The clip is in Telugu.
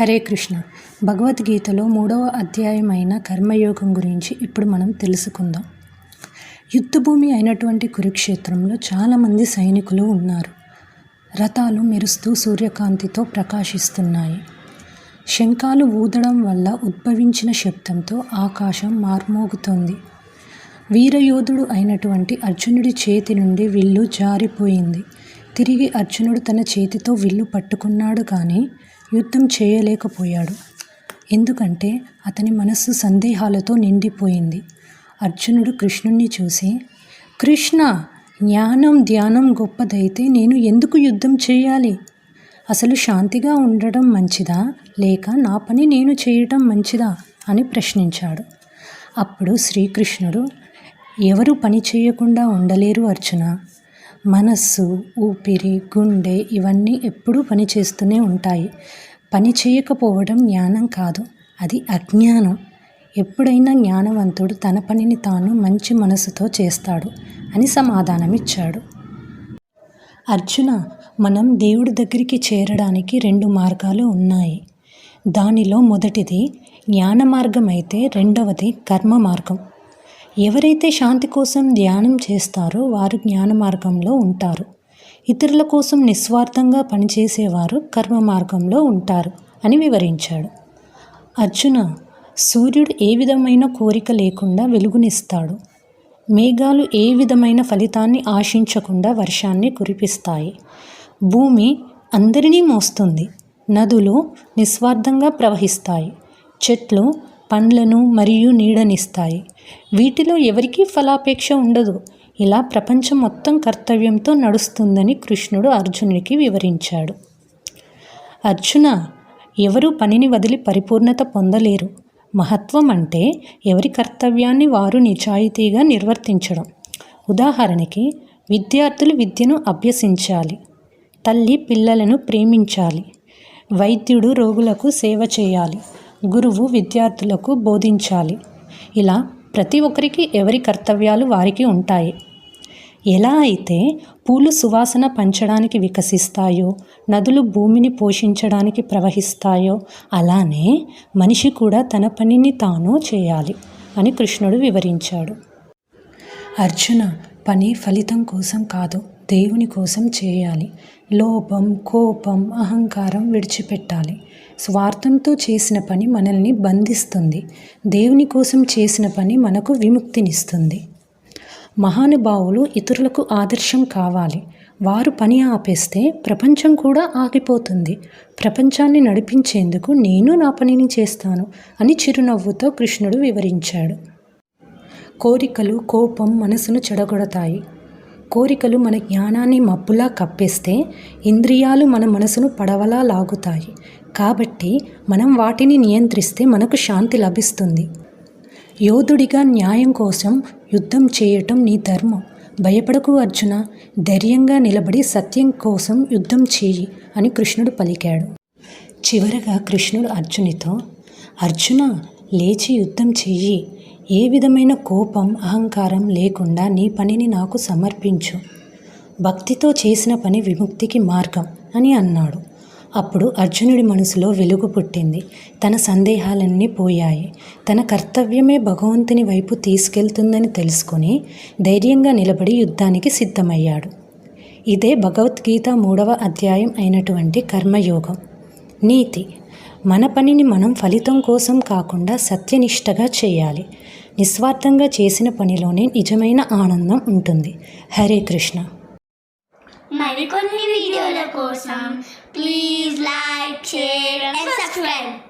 హరే కృష్ణ. భగవద్గీతలో మూడవ అధ్యాయమైన కర్మయోగం గురించి ఇప్పుడు మనం తెలుసుకుందాం. యుద్ధభూమి అయినటువంటి కురుక్షేత్రంలో చాలామంది సైనికులు ఉన్నారు. రథాలు మెరుస్తూ సూర్యకాంతితో ప్రకాశిస్తున్నాయి. శంఖాలు ఊదడం వల్ల ఉద్భవించిన శబ్దంతో ఆకాశం మార్మోగుతోంది. వీరయోధుడు అయినటువంటి అర్జునుడి చేతి నుండి విల్లు జారిపోయింది. తిరిగి అర్జునుడు తన చేతితో విల్లు పట్టుకున్నాడు కానీ యుద్ధం చేయలేకపోయాడు. ఎందుకంటే అతని మనస్సు సందేహాలతో నిండిపోయింది. అర్జునుడు కృష్ణుణ్ణి చూసి కృష్ణ జ్ఞానం ధ్యానం గొప్పదైతే నేను ఎందుకు యుద్ధం చేయాలి? అసలు శాంతిగా ఉండడం మంచిదా? లేక నా పని నేను చేయటం మంచిదా? అని ప్రశ్నించాడు. అప్పుడు శ్రీకృష్ణుడు ఎవరు పని చేయకుండా ఉండలేరు అర్జున. మనస్సు ఊపిరి గుండె ఇవన్నీ ఎప్పుడూ పనిచేస్తూనే ఉంటాయి. పని చేయకపోవడం జ్ఞానం కాదు. అది అజ్ఞానం. ఎప్పుడైనా జ్ఞానవంతుడు తన పనిని తాను మంచి మనసుతో చేస్తాడు అని సమాధానమిచ్చాడు. అర్జున మనం దేవుడి దగ్గరికి చేరడానికి రెండు మార్గాలు ఉన్నాయి. దానిలో మొదటిది జ్ఞాన మార్గం అయితే రెండవది కర్మ మార్గం. ఎవరైతే శాంతి కోసం ధ్యానం చేస్తారో వారు జ్ఞాన మార్గంలో ఉంటారు. ఇతరుల కోసం నిస్వార్థంగా పనిచేసేవారు కర్మ మార్గంలో ఉంటారు అని వివరించాడు. అర్జున సూర్యుడు ఏ విధమైన కోరిక లేకుండా వెలుగునిస్తాడు. మేఘాలు ఏ విధమైన ఫలితాన్ని ఆశించకుండా వర్షాన్ని కురిపిస్తాయి. భూమి అందరినీ మోస్తుంది. నదులు నిస్వార్థంగా ప్రవహిస్తాయి. చెట్లు పండ్లను మరియు నీడనిస్తాయి. వీటిలో ఎవరికీ ఫలాపేక్ష ఉండదు. ఇలా ప్రపంచం మొత్తం కర్తవ్యంతో నడుస్తుందని కృష్ణుడు అర్జునుడికి వివరించాడు. అర్జున ఎవరు పనిని వదిలి పరిపూర్ణత పొందలేరు. మహత్వం అంటే ఎవరి కర్తవ్యాన్ని వారు నిజాయితీగా నిర్వర్తించడం. ఉదాహరణకి విద్యార్థులు విద్యను అభ్యసించాలి. తల్లి పిల్లలను ప్రేమించాలి. వైద్యుడు రోగులకు సేవ చేయాలి. గురువు విద్యార్థులకు బోధించాలి. ఇలా ప్రతి ఒక్కరికి ఎవరి కర్తవ్యాలు వారికి ఉంటాయి. ఎలా అయితే పూలు సువాసన పంచడానికి వికసిస్తాయో నదులు భూమిని పోషించడానికి ప్రవహిస్తాయో అలానే మనిషి కూడా తన పనిని తాను చేయాలి అని కృష్ణుడు వివరించాడు. అర్జున పని ఫలితం కోసం కాదు. దేవుని కోసం చేయాలి. లోపం కోపం అహంకారం విడిచిపెట్టాలి. స్వార్థంతో చేసిన పని మనల్ని బంధిస్తుంది. దేవుని కోసం చేసిన పని మనకు విముక్తినిస్తుంది. మహానుభావులు ఇతరులకు ఆదర్శం కావాలి. వారు పని ఆపేస్తే ప్రపంచం కూడా ఆగిపోతుంది. ప్రపంచాన్ని నడిపించేందుకు నేను నా పనిని చేస్తాను అని చిరునవ్వుతో కృష్ణుడు వివరించాడు. కోరికలు కోపం మనసును చెడగొడతాయి. కోరికలు మన జ్ఞానాన్ని మబ్బులా కప్పేస్తే ఇంద్రియాలు మన మనసును పడవలా లాగుతాయి. కాబట్టి మనం వాటిని నియంత్రిస్తే మనకు శాంతి లభిస్తుంది. యోధుడిగా న్యాయం కోసం యుద్ధం చేయటం నీ ధర్మం. భయపడకు అర్జున ధైర్యంగా నిలబడి సత్యం కోసం యుద్ధం చేయి అని కృష్ణుడు పలికాడు. చివరగా కృష్ణుడు అర్జునితో అర్జున లేచి యుద్ధం చెయ్యి. ఏ విధమైన కోపం అహంకారం లేకుండా నీ పనిని నాకు సమర్పించు. భక్తితో చేసిన పని విముక్తికి మార్గం అని అన్నాడు. అప్పుడు అర్జునుడి మనసులో వెలుగు పుట్టింది. తన సందేహాలన్నీ పోయాయి. తన కర్తవ్యమే భగవంతుని వైపు తీసుకెళ్తుందని తెలుసుకుని ధైర్యంగా నిలబడి యుద్ధానికి సిద్ధమయ్యాడు. ఇదే భగవద్గీత మూడవ అధ్యాయం అయినటువంటి కర్మయోగం. నీతి. మన పనిని మనం ఫలితం కోసం కాకుండా సత్యనిష్టగా చేయాలి. నిస్వార్థంగా చేసిన పనిలోనే నిజమైన ఆనందం ఉంటుంది. హరే కృష్ణ. మరికొన్ని వీడియోల కోసం please like share and subscribe.